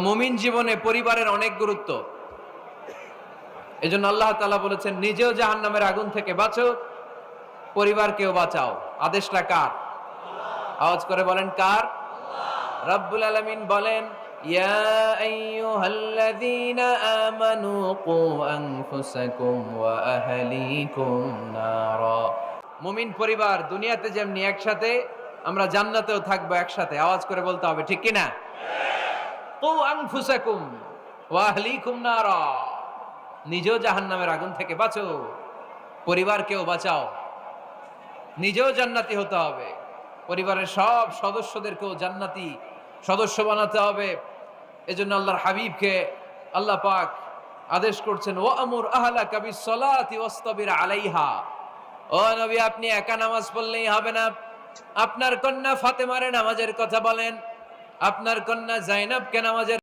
মুমিন জীবনে পরিবারের অনেক গুরুত্ব। এজন্য আল্লাহ তালা বলেছেন নিজেও জাহান্নামের আগুন থেকে বাঁচো পরিবারকেও বাঁচাও। আদেশটা কার? আওয়াজ করে বলেন কার? রব্বুল আলামিন বলেন ইয়া মুমিন পরিবার দুনিয়াতে যেমনি একসাথে আমরা জান্নাতেও থাকব একসাথে। আওয়াজ করে বলতে হবে ঠিক কি না কু আনফুসাকুম ওয়া আহলিকুম নারা। নিজেও জাহান্নামের আগুন থেকে বাঁচো। পরিবারকেও বাঁচাও। নিজেও জান্নাতি হতে হবে। পরিবারের সব সদস্যদেরকেও জান্নাতি সদস্য বানাতে হবে। এজন্য আল্লাহর হাবিবকে আল্লাহ পাক আদেশ করছেন ও আমুর আহলা কবি সলাতি ওয়াস্তাবির আলাইহা। ও নবী, আপনি একা নামাজ পড়লেই হবে না। আপনার কন্যা ফাতেমারে নামাজের কথা বলেন। আপনার কন্যা জাইনাবকে নামাজের